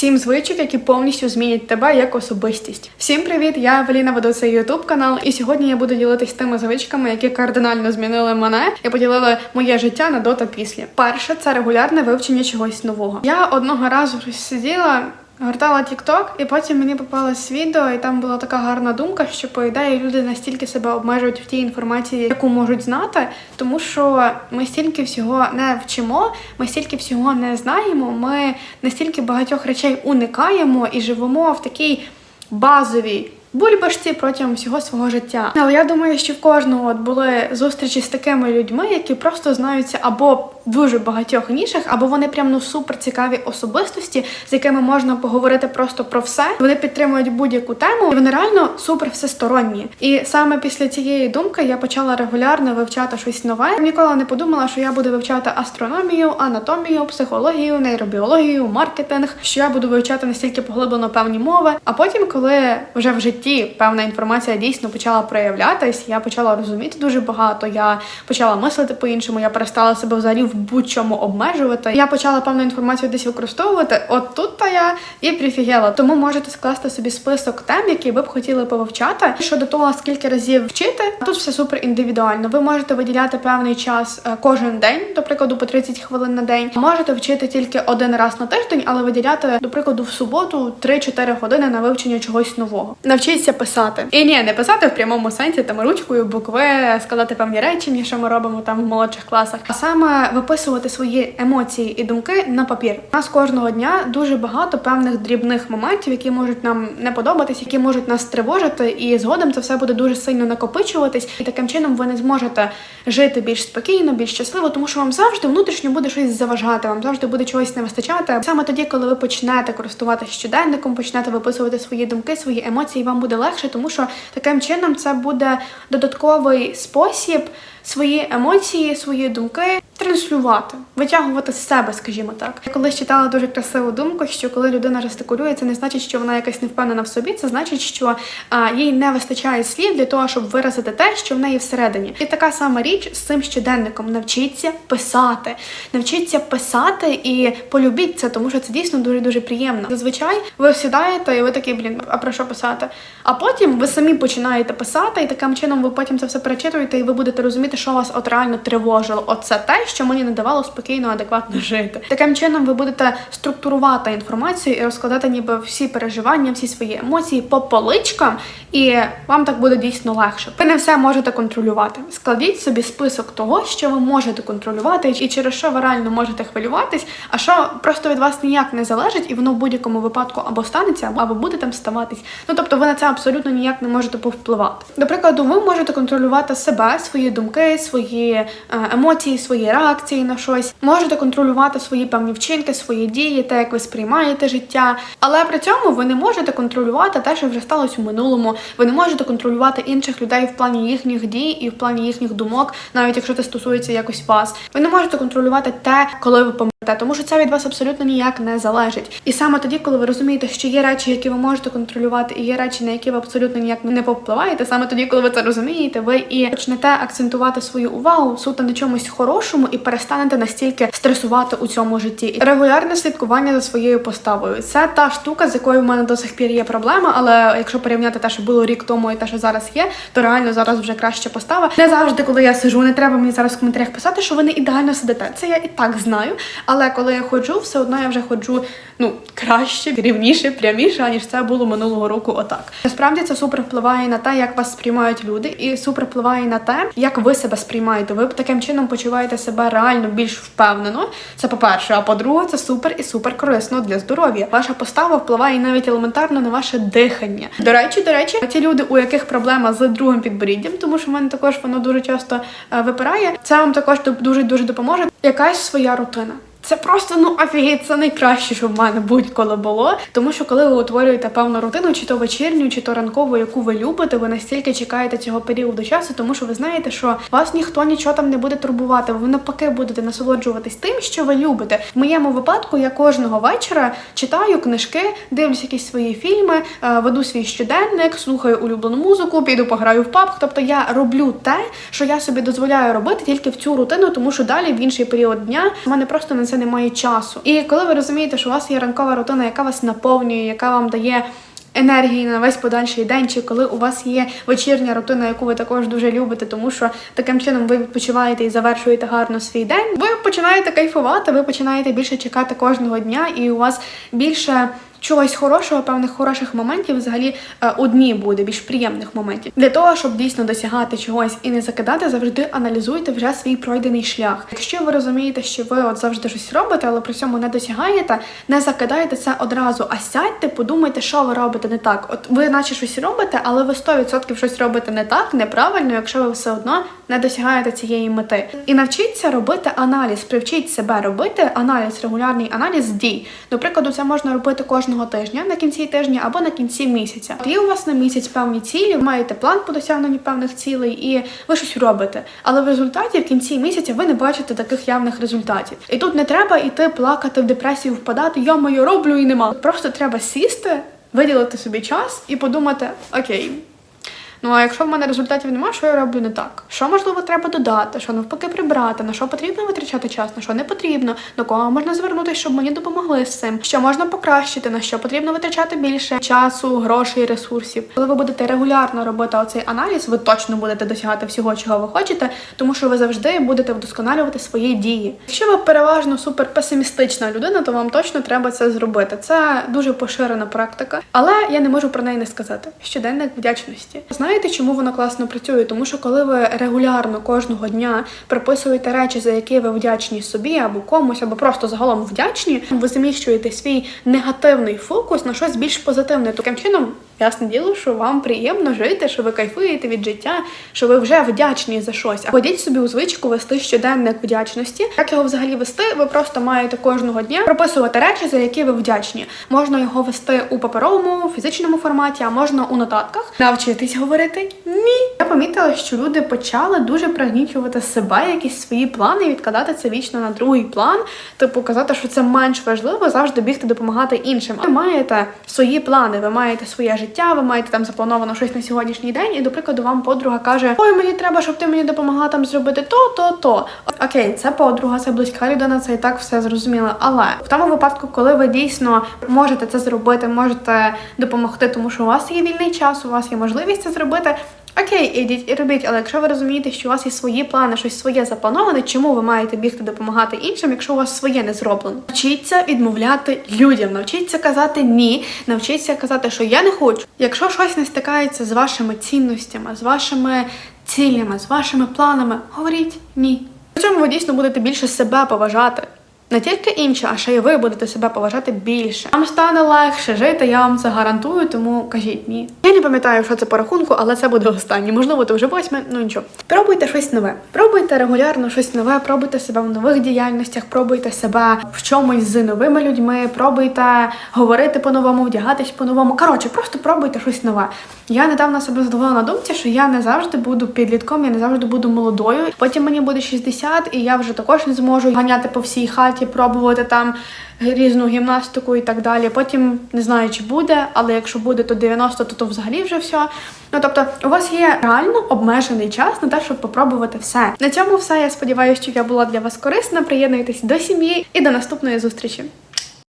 Сім звичок, які повністю змінять тебе як особистість. Всім привіт! Я Евеліна веду цей ютуб канал, і сьогодні я буду ділитись тими звичками, які кардинально змінили мене і поділили моє життя на до та після. Перше це регулярне вивчення чогось нового. Я одного разу сиділа. Гортала TikTok, і потім мені попалось відео, і там була така гарна думка, що по ідеї люди настільки себе обмежують в тій інформації, яку можуть знати, тому що ми стільки всього не вчимо, ми стільки всього не знаємо. Ми настільки багатьох речей уникаємо і живемо в такій базовій. Бульбашці протягом всього свого життя. Але я думаю, що в кожного от були зустрічі з такими людьми, які просто знаються або дуже багатьох нішах, або вони прям ну супер цікаві особистості, з якими можна поговорити просто про все. Вони підтримують будь-яку тему, і вони реально супер всесторонні. І саме після цієї думки я почала регулярно вивчати щось нове. Ніколи не подумала, що я буду вивчати астрономію, анатомію, психологію, нейробіологію, маркетинг, що я буду вивчати настільки поглиблено певні мови. А потім, коли вже в житті певна інформація дійсно почала проявлятись, я почала розуміти дуже багато. Я почала мислити по-іншому, я перестала себе взагалі в будь-чому обмежувати. Я почала певну інформацію десь використовувати. От тут та я і прифігела. Тому можете скласти собі список тем, які ви б хотіли повивчати. Щодо того, скільки разів вчити, тут все супер індивідуально. Ви можете виділяти певний час е, кожен день, до прикладу, по 30 хвилин на день. Можете вчити тільки один раз на тиждень, але виділяти, до прикладу, в суботу 3-4 години на вивчення чогось нового. Навчіться писати. І ні, не писати в прямому сенсі, там ручкою, букви, складати певні речення, що ми робимо там в молодших класах, а саме виписувати свої емоції і думки на папір. У нас кожного дня дуже багато певних дрібних моментів, які можуть нам не подобатись, які можуть нас тривожити, і згодом це все буде дуже сильно накопичуватись, і таким чином ви не зможете жити більш спокійно, більш щасливо, тому що вам завжди внутрішньо буде щось заважати, вам завжди буде чогось не вистачати. Саме тоді, коли ви почнете користуватися щоденником, почнете виписувати свої думки, свої емоції, вам буде легше, тому що таким чином це буде додатковий спосіб свої емоції, свої думки транслювати, витягувати з себе, скажімо так. Я колись читала дуже красиву думку, що коли людина жестикулює, це не значить, що вона якась невпевнена в собі, це значить, що а, їй не вистачає слів для того, щоб виразити те, що в неї всередині. І така сама річ з цим щоденником. Навчіться писати, навчіться писати і полюбіть це, тому що це дійсно дуже дуже приємно. Зазвичай ви сідаєте і ви такі, блін, а про що писати? А потім ви самі починаєте писати, і таким чином ви потім це все перечитуєте, і ви будете розуміти, що вас от реально тривожило. Оце те, що мені не давало спокійно, адекватно жити. Таким чином ви будете структурувати інформацію і розкладати ніби всі переживання, всі свої емоції по поличкам, і вам так буде дійсно легше. Ви не все можете контролювати. Складіть собі список того, що ви можете контролювати, і через що ви реально можете хвилюватись, а що просто від вас ніяк не залежить, і воно в будь-якому випадку або станеться, або буде там ставатись. Ну тобто ви на це абсолютно ніяк не можете повпливати. До прикладу, ви можете контролювати себе, свої думки, свої е, емоції, свої реакції на щось. Можете контролювати свої певні вчинки, свої дії, те, як ви сприймаєте життя. Але при цьому ви не можете контролювати те, що вже сталося у минулому. Ви не можете контролювати інших людей в плані їхніх дій і в плані їхніх думок, навіть якщо це стосується якось вас. Ви не можете контролювати те, коли ви помрете, тому що це від вас абсолютно ніяк не залежить. І саме тоді, коли ви розумієте, що є речі, які ви можете контролювати, і є речі, на які ви абсолютно ніяк не повпливаєте, саме тоді, коли ви це розумієте, ви і почнете акцентувати свою увагу суто на чомусь хорошому і перестанете настільки стресувати у цьому житті. Регулярне слідкування за своєю поставою. Це та штука, з якою в мене до сих пір є проблема, але якщо порівняти те, що було рік тому і те, що зараз є, то реально зараз вже краща постава. Не завжди, коли я сижу, не треба мені зараз в коментарях писати, що ви не ідеально сидите. Це я і так знаю. Але коли я ходжу, все одно я вже ходжу ну краще, рівніше, пряміше, аніж це було минулого року. Отак. Насправді це супер впливає на те, як вас сприймають люди, і супер впливає на те, як ви себе сприймаєте. Ви таким чином почуваєте себе реально більш впевнено. Це по-перше, а по-друге, це супер і супер корисно для здоров'я. Ваша постава впливає навіть елементарно на ваше дихання. До речі, до речі, ті люди, у яких проблема з другим підборіддям, тому що в мене також воно дуже часто е, випирає. Це вам також дуже дуже допоможе. Якась своя рутина. Це просто ну офігеть, це найкраще, що в мене будь-коли було. Тому що коли ви утворюєте певну рутину, чи то вечірню, чи то ранкову, яку ви любите, ви настільки чекаєте цього періоду часу, тому що ви знаєте, що вас ніхто нічого там не буде турбувати. Ви навпаки будете насолоджуватись тим, що ви любите. В моєму випадку я кожного вечора читаю книжки, дивлюсь якісь свої фільми, е, веду свій щоденник, слухаю улюблену музику, піду пограю в паб. Тобто я роблю те, що я собі дозволяю робити тільки в цю рутину, тому що далі в інший період дня в мене просто на це немає часу. І коли ви розумієте, що у вас є ранкова рутина, яка вас наповнює, яка вам дає. Енергії на весь подальший день, чи коли у вас є вечірня рутина, яку ви також дуже любите, тому що таким чином ви відпочиваєте і завершуєте гарно свій день. Ви починаєте кайфувати, ви починаєте більше чекати кожного дня, і у вас більше чогось хорошого, певних хороших моментів взагалі е, у дні буде більш приємних моментів. Для того, щоб дійсно досягати чогось і не закидати, завжди аналізуйте вже свій пройдений шлях. Якщо ви розумієте, що ви от завжди щось робите, але при цьому не досягаєте, не закидайте це одразу, а сядьте, подумайте, що ви робите не так. От ви наче щось робите, але ви 100% щось робите не так, неправильно, якщо ви все одно не досягаєте цієї мети. І навчіться робити аналіз, привчіть себе робити аналіз, регулярний аналіз дій. До прикладу, це можна робити кожного тижня на кінці тижня або на кінці місяця. От є у вас на місяць певні цілі, ви маєте план по досягненню певних цілей, і ви щось робите. Але в результаті в кінці місяця ви не бачите таких явних результатів. І тут не треба йти плакати в депресію, впадати. Я моє роблю і нема. Просто треба сісти, виділити собі час і подумати: окей. Ну а якщо в мене результатів немає, що я роблю не так? Що можливо треба додати, що навпаки прибрати, на що потрібно витрачати час, на що не потрібно, до кого можна звернутися, щоб мені допомогли з цим, що можна покращити, на що потрібно витрачати більше часу, грошей, ресурсів. Коли ви будете регулярно робити оцей аналіз, ви точно будете досягати всього, чого ви хочете, тому що ви завжди будете вдосконалювати свої дії. Якщо ви переважно суперпесимістична людина, то вам точно треба це зробити. Це дуже поширена практика, але я не можу про неї не сказати. Щоденник вдячності. Знаєте, чому воно класно працює? Тому що коли ви регулярно кожного дня прописуєте речі, за які ви вдячні собі або комусь, або просто загалом вдячні, ви заміщуєте свій негативний фокус на щось більш позитивне. Таким чином, ясне діло, що вам приємно жити, що ви кайфуєте від життя, що ви вже вдячні за щось. А Введіть собі у звичку вести щоденник вдячності. Як його взагалі вести? Ви просто маєте кожного дня прописувати речі, за які ви вдячні. Можна його вести у паперовому, фізичному форматі, а можна у нотатках. Навчитись говорити ні. Я помітила, що люди почали дуже пригнічувати себе, якісь свої плани, відкладати це вічно на другий план. Типу казати, що це менш важливо, завжди бігти допомагати іншим. Ви маєте свої плани, ви маєте своє життя, ви маєте там заплановано щось на сьогоднішній день, і, до прикладу, вам подруга каже: Ой, мені треба, щоб ти мені допомогла там зробити то, то, то. Окей, це подруга, це близька людина, це і так все зрозуміло. Але в тому випадку, коли ви дійсно можете це зробити, можете допомогти, тому що у вас є вільний час, у вас є можливість це зробити. Окей, ідіть і робіть, але якщо ви розумієте, що у вас є свої плани, щось своє заплановане, чому ви маєте бігти допомагати іншим, якщо у вас своє не зроблено? Навчіться відмовляти людям, навчіться казати ні, навчіться казати, що я не хочу. Якщо щось не стикається з вашими цінностями, з вашими цілями, з вашими планами, говоріть ні. При цьому ви дійсно будете більше себе поважати. Не тільки інші, а ще й ви будете себе поважати більше. Вам стане легше жити, я вам це гарантую, тому кажіть ні. Я не пам'ятаю, що це по рахунку, але це буде останнє. Можливо, то вже восьме, ну нічого. Пробуйте щось нове. Пробуйте регулярно щось нове, пробуйте себе в нових діяльностях, пробуйте себе в чомусь з новими людьми, пробуйте говорити по-новому, вдягатись по-новому. Коротше, просто пробуйте щось нове. Я недавно себе зловила на думці, що я не завжди буду підлітком, я не завжди буду молодою. Потім мені буде 60, і я вже також не зможу ганяти по всій хаті, пробувати там різну гімнастику і так далі. Потім не знаю, чи буде, але якщо буде, то 90, то, то взагалі вже все. Ну тобто, у вас є реально обмежений час на те, щоб попробувати все. На цьому все. Я сподіваюся, що я була для вас корисна. Приєднуйтесь до сім'ї і до наступної зустрічі.